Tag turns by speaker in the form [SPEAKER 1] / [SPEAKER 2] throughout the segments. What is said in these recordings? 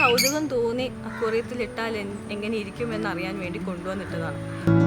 [SPEAKER 1] കൗതുകം തോന്നി ഇട്ടാൽ എങ്ങനെ ഇരിക്കുമെന്ന് അറിയാൻ വേണ്ടി കൊണ്ടുവന്നിട്ടതാണ്.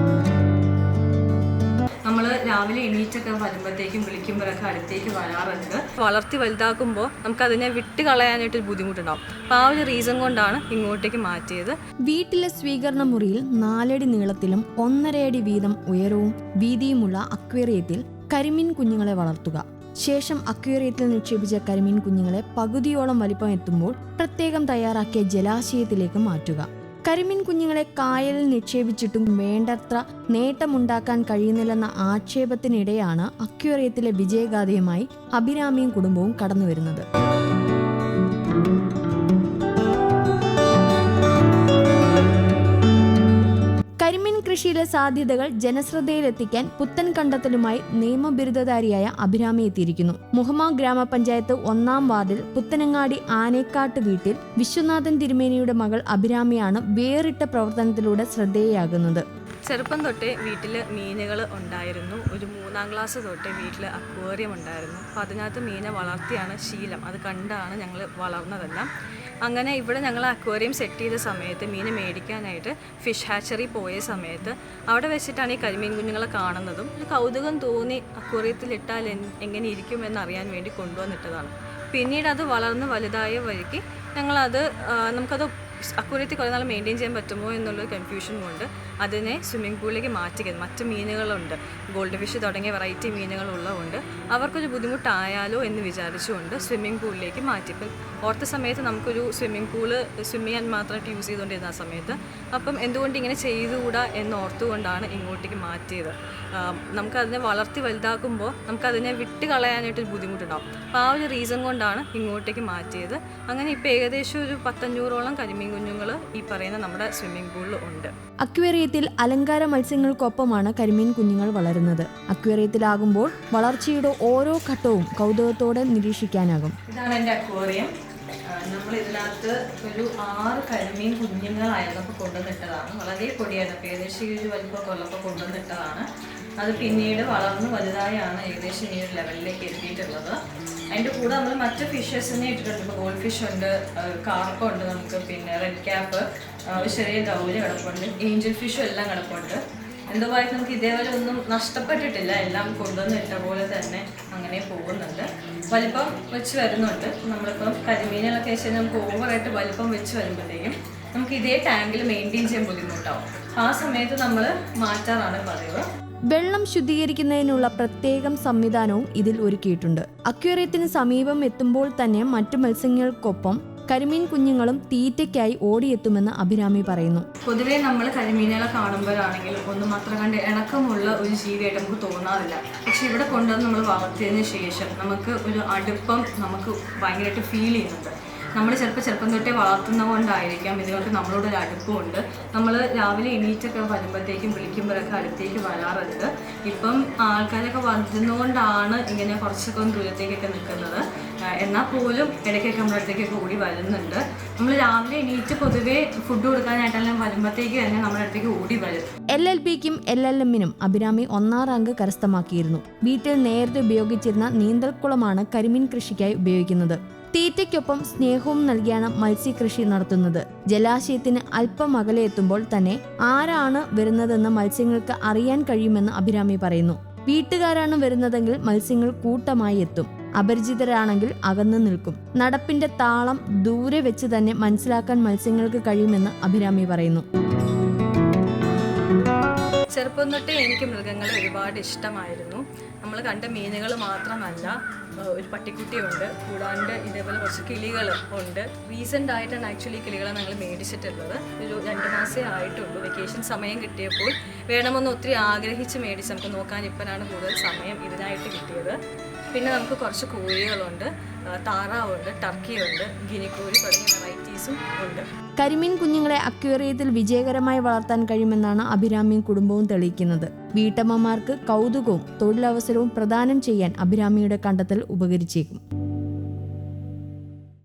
[SPEAKER 1] രാവിലെ എണീറ്റൊക്കെ വരുമ്പോഴത്തേക്കും വിളിക്കുമ്പോഴൊക്കെ അടുത്തേക്ക് വരാറുണ്ട്. വളർത്തി വലുതാക്കുമ്പോൾ നമുക്കതിനെ വിട്ട് കളയാനായിട്ടൊരു ബുദ്ധിമുട്ടുണ്ടാവും. അപ്പോൾ ആ ഒരു റീസൺ കൊണ്ടാണ് ഇങ്ങോട്ടേക്ക് മാറ്റിയത്.
[SPEAKER 2] വീട്ടിലെ സ്വീകരണ മുറിയിൽ നാലടി നീളത്തിലും ഒന്നരയടി വീതം ഉയരവും വീതിയുമുള്ള അക്വേറിയത്തിൽ കരിമീൻ കുഞ്ഞുങ്ങളെ വളർത്തുക. ശേഷം അക്വേറിയത്തിൽ നിക്ഷേപിച്ച കരിമീൻ കുഞ്ഞുങ്ങളെ പകുതിയോളം വലിപ്പം എത്തുമ്പോൾ പ്രത്യേകം തയ്യാറാക്കിയ ജലാശയത്തിലേക്ക് മാറ്റുക. കരിമീൻ കുഞ്ഞുങ്ങളെ കായലിൽ നിക്ഷേപിച്ചിട്ടും വേണ്ടത്ര നേട്ടമുണ്ടാക്കാൻ കഴിയുന്നില്ലെന്ന ആക്ഷേപത്തിനിടെയാണ് അക്വേറിയത്തിലെ വിജയഗാഥയുമായി അഭിരാമിയും കുടുംബവും കടന്നുവരുന്നത്. കൃഷിയിലെ സാധ്യതകൾ ജനശ്രദ്ധയിലെത്തിക്കാൻ പുത്തൻ കണ്ടെത്തലുമായി നിയമബിരുദധാരിയായ അഭിരാമി എത്തിയിരിക്കുന്നു. മുഹമ്മ ഗ്രാമപഞ്ചായത്ത് ഒന്നാം വാർഡിൽ പുത്തനങ്ങാടി ആനേക്കാട്ട് വീട്ടിൽ വിശ്വനാഥൻ തിരുമേനിയുടെ മകൾ അഭിരാമിയാണ് വേറിട്ട പ്രവർത്തനത്തിലൂടെ ശ്രദ്ധേയയാകുന്നത്
[SPEAKER 1] ചെറുപ്പം തൊട്ടേ വീട്ടിൽ മീനുകൾ ഉണ്ടായിരുന്നു. ഒരു മൂന്നാം ക്ലാസ് തൊട്ടേ വീട്ടിൽ അക്വേറിയം ഉണ്ടായിരുന്നു. അപ്പോൾ അതിനകത്ത് മീനെ വളർത്തിയാണ് ശീലം. അത് കണ്ടാണ് ഞങ്ങൾ വളർന്നതെല്ലാം. അങ്ങനെ ഇവിടെ ഞങ്ങൾ അക്വേറിയം സെറ്റ് ചെയ്ത സമയത്ത് മീനെ മേടിക്കാനായിട്ട് ഫിഷ് ഹാച്ചറി പോയ സമയത്ത് അവിടെ വെച്ചിട്ടാണ് ഈ കരിമീൻ കുഞ്ഞുങ്ങളെ കാണുന്നതും. ഒരു കൗതുകം തോന്നി എൻ- എങ്ങനെ ഇരിക്കുമെന്ന് അറിയാൻ വേണ്ടി കൊണ്ടുവന്നിട്ടതാണ്. പിന്നീട് അത് വളർന്ന് വലുതായ വഴിക്ക് ഞങ്ങളത് നമുക്കത് അക്കൂരത്തിൽ കുറേ നാൾ മെയിന്റെയിൻ ചെയ്യാൻ പറ്റുമോ എന്നുള്ളൊരു കൺഫ്യൂഷൻ കൊണ്ട് അതിനെ സ്വിമ്മിംഗ് പൂളിലേക്ക് മാറ്റിക്കുന്നത് മറ്റ് മീനുകളുണ്ട്. ഗോൾഡ് ഫിഷ് തുടങ്ങിയ വെറൈറ്റി മീനുകളുള്ളതുകൊണ്ട് അവർക്കൊരു ബുദ്ധിമുട്ടായാലോ എന്ന് വിചാരിച്ചുകൊണ്ട് സ്വിമ്മിംഗ് പൂളിലേക്ക് മാറ്റി ഇപ്പം ഓർത്ത സമയത്ത് നമുക്കൊരു സ്വിമ്മിംഗ് പൂൾ സ്വിമ്മ് ചെയ്യാൻ മാത്രമായിട്ട് യൂസ് ചെയ്തുകൊണ്ടിരുന്ന ആ സമയത്ത് അപ്പം എന്തുകൊണ്ട് ഇങ്ങനെ ചെയ്തുകൂടാ എന്ന് ഓർത്തുകൊണ്ടാണ് ഇങ്ങോട്ടേക്ക് മാറ്റിയത്. നമുക്കതിനെ വളർത്തി വലുതാക്കുമ്പോൾ നമുക്കതിനെ വിട്ട് കളയാനായിട്ടൊരു ബുദ്ധിമുട്ടുണ്ടാകും അപ്പോൾ ആ ഒരു റീസൺ കൊണ്ടാണ് ഇങ്ങോട്ടേക്ക് മാറ്റിയത്. അങ്ങനെ ഇപ്പോൾ ഏകദേശം ഒരു പത്തഞ്ഞൂറോളം കരിമീൻ കുഞ്ഞുങ്ങൾ ഈ പറയുന്ന നമ്മുടെ സ്വിമ്മിംഗ് പൂളിൽ ഉണ്ട്.
[SPEAKER 2] അക്വേറിയത്തിൽ അലങ്കാര മത്സ്യങ്ങൾക്കൊപ്പമാണ് കരിമീൻ കുഞ്ഞുങ്ങൾ വളരുന്നത്. അക്വേറിയത്തിലാകുമ്പോൾ വളർച്ചയുടെ ഓരോ ഘട്ടവും കൗതുകത്തോടെ നിരീക്ഷിക്കാനാകും.
[SPEAKER 1] ഇതാണ് എന്റെ അക്വേറിയം. നമ്മൾ ഇതിനകത്ത് ഒരു ആറ് കരിമീൻ കുഞ്ഞുങ്ങളായിരുന്നപ്പോൾ കൊണ്ടുവന്നിട്ടതാണ്. വളരെ പൊടിയായിരുന്നു. ഏകദേശം ഈ ഒരു വലിപ്പമൊക്കെ ഉള്ളപ്പോൾ കൊണ്ടുവന്നിട്ടതാണ്. അത് പിന്നീട് വളർന്ന് വലുതായാണ് ഏകദേശം ഈ ഒരു ലെവലിലേക്ക് എത്തിയിട്ടുള്ളത്. അതിന്റെ കൂടെ നമ്മൾ മറ്റ് ഫിഷസിനെ ഇട്ടിട്ടുണ്ട്. ഇപ്പോൾ ഗോൾഡ് ഫിഷ് ഉണ്ട് കാർപ്പ് ഉണ്ട് നമുക്ക് പിന്നെ റെഡ് ക്യാപ്പ് ഒരു ചെറിയ ഗൗരി കിടപ്പുണ്ട് ഏഞ്ചൽ ഫിഷും എല്ലാം കിടപ്പുണ്ട്. എന്തോ ഭാഗ്യത്തിന് നമുക്ക് ഇതേവരെ ഒന്നും നഷ്ടപ്പെട്ടിട്ടില്ല. എല്ലാം കൊണ്ടുവന്ന് ഇട്ട പോലെ തന്നെ അങ്ങനെ പോകുന്നുണ്ട്. വലിപ്പം വെച്ച് വരുന്നുണ്ട്. നമ്മളിപ്പം കരിമീനുകളൊക്കെ വെച്ച് കഴിഞ്ഞാൽ നമുക്ക് ഓവറായിട്ട് വലിപ്പം വെച്ച് വരുമ്പോഴത്തേക്കും നമുക്ക് ഇതേ ടാങ്കിൽ മെയിന്റെയിൻ ചെയ്യാൻ ബുദ്ധിമുട്ടാവും. ആ സമയത്ത് നമ്മൾ മാറ്റാറാണ് പതിവ്.
[SPEAKER 2] വെള്ളം ശുദ്ധീകരിക്കുന്നതിനുള്ള പ്രത്യേകം സംവിധാനവും ഇതിൽ ഒരുക്കിയിട്ടുണ്ട്. അക്വേറിയത്തിന് സമീപം എത്തുമ്പോൾ തന്നെ മറ്റു മത്സ്യങ്ങൾക്കൊപ്പം കരിമീൻ കുഞ്ഞുങ്ങളും തീറ്റയ്ക്കായി ഓടിയെത്തുമെന്ന് അഭിരാമി പറയുന്നു.
[SPEAKER 1] പൊതുവേ നമ്മൾ കരിമീനുകളെ കാണുമ്പോഴാണെങ്കിൽ ഒന്നും മാത്രം കണ്ട് ഇണക്കമുള്ള ഒരു ജീവിയായിട്ട് നമുക്ക് തോന്നാറില്ല. പക്ഷെ ഇവിടെ കൊണ്ടുവന്ന് നമ്മൾ വളർത്തിയതിന് ശേഷം നമുക്ക് ഒരു അടുപ്പം നമുക്ക് ഭയങ്കരമായിട്ട് ഫീൽ ചെയ്യുന്നുണ്ട്. നമ്മൾ ചിലപ്പോൾ ചെറുപ്പം തൊട്ടേ വളർത്തുന്ന കൊണ്ടായിരിക്കാം ഇതിനൊക്കെ നമ്മളോട് ഒരു അടുപ്പമുണ്ട് നമ്മൾ രാവിലെ എണീറ്റൊക്കെ വരുമ്പോഴത്തേക്കും വിളിക്കുമ്പോഴൊക്കെ അടുത്തേക്ക് വരാറുണ്ട്. ഇപ്പം ആൾക്കാരൊക്കെ വളരുന്നതുകൊണ്ടാണ് ഇങ്ങനെ കുറച്ചൊക്കെ ഒന്ന് ദൂരത്തേക്കൊക്കെ നിൽക്കുന്നത്. എന്നാൽ പോലും ഇടയ്ക്കൊക്കെ നമ്മുടെ അടുത്തേക്കൊക്കെ ഓടി വരുന്നുണ്ട്. നമ്മൾ രാവിലെ എണീറ്റ് പൊതുവേ ഫുഡ് കൊടുക്കാനായിട്ടെല്ലാം വരുമ്പോഴത്തേക്ക് തന്നെ നമ്മുടെ അടുത്തേക്ക് ഓടി വരും.
[SPEAKER 2] എൽ എൽ പിക്കും എൽ എൽ എമ്മിനും അഭിരാമി ഒന്നാം റാങ്ക് കരസ്ഥമാക്കിയിരുന്നു. വീട്ടിൽ നേരത്തെ ഉപയോഗിച്ചിരുന്ന നീന്തൽക്കുളമാണ് കരിമീൻ കൃഷിക്കായി ഉപയോഗിക്കുന്നത്. തീറ്റയ്ക്കൊപ്പം സ്നേഹവും നൽകിയാണ് മത്സ്യകൃഷി നടത്തുന്നത്. ജലാശയത്തിന് അല്പം അകലെ എത്തുമ്പോൾ തന്നെ ആരാണ് വരുന്നതെന്ന് മത്സ്യങ്ങൾക്ക് അറിയാൻ കഴിയുമെന്ന് അഭിരാമി പറയുന്നു. വീട്ടുകാരാണ് വരുന്നതെങ്കിൽ മത്സ്യങ്ങൾ കൂട്ടമായി എത്തും. അപരിചിതരാണെങ്കിൽ അകന്നു നിൽക്കും. നടപ്പിന്റെ താളം ദൂരെ വെച്ച് തന്നെ മനസ്സിലാക്കാൻ മത്സ്യങ്ങൾക്ക് കഴിയുമെന്ന് അഭിരാമി പറയുന്നു.
[SPEAKER 1] ചെറുപ്പം തൊട്ടേ എനിക്ക് മൃഗങ്ങളെ ഒരുപാട് ഇഷ്ടമായിരുന്നു. നമ്മൾ കണ്ട മീനുകൾ മാത്രമല്ല ഒരു പട്ടിക്കുട്ടിയുണ്ട് കൂടാണ്ട് ഇതേപോലെ കുറച്ച് കിളികൾ ഉണ്ട്. റീസെന്റ് ആയിട്ടാണ് ആക്ച്വലി കിളികളെ ഞങ്ങൾ മേടിച്ചിട്ടുള്ളത്. ഒരു രണ്ട് മാസമേ ആയിട്ടുള്ളൂ. വെക്കേഷൻ സമയം കിട്ടിയപ്പോൾ വേണമെന്ന് ഒത്തിരി ആഗ്രഹിച്ച് മേടിച്ച് നമുക്ക് നോക്കാൻ ഇപ്പോഴാണ് കൂടുതൽ സമയം ഇതിനായിട്ട് കിട്ടിയത്. പിന്നെ നമുക്ക് കുറച്ച് കോഴികളുണ്ട്. താറാവുണ്ട് ടർക്കിയുണ്ട് ഗിനിക്കോഴി തുടങ്ങിയ വെറൈറ്റീസും ഉണ്ട്.
[SPEAKER 2] കരിമീൻ കുഞ്ഞുങ്ങളെ അക്വേറിയത്തിൽ വിജയകരമായി വളർത്താൻ കഴിയുമെന്നാണ് അഭിരാമിയും കുടുംബവും തെളിയിക്കുന്നത്. വീട്ടമ്മമാർക്ക് കൗതുകവും തൊഴിലവസരവും പ്രദാനം ചെയ്യാൻ അഭിരാമിയുടെ കണ്ടെത്തൽ ഉപകരിച്ചേക്കും.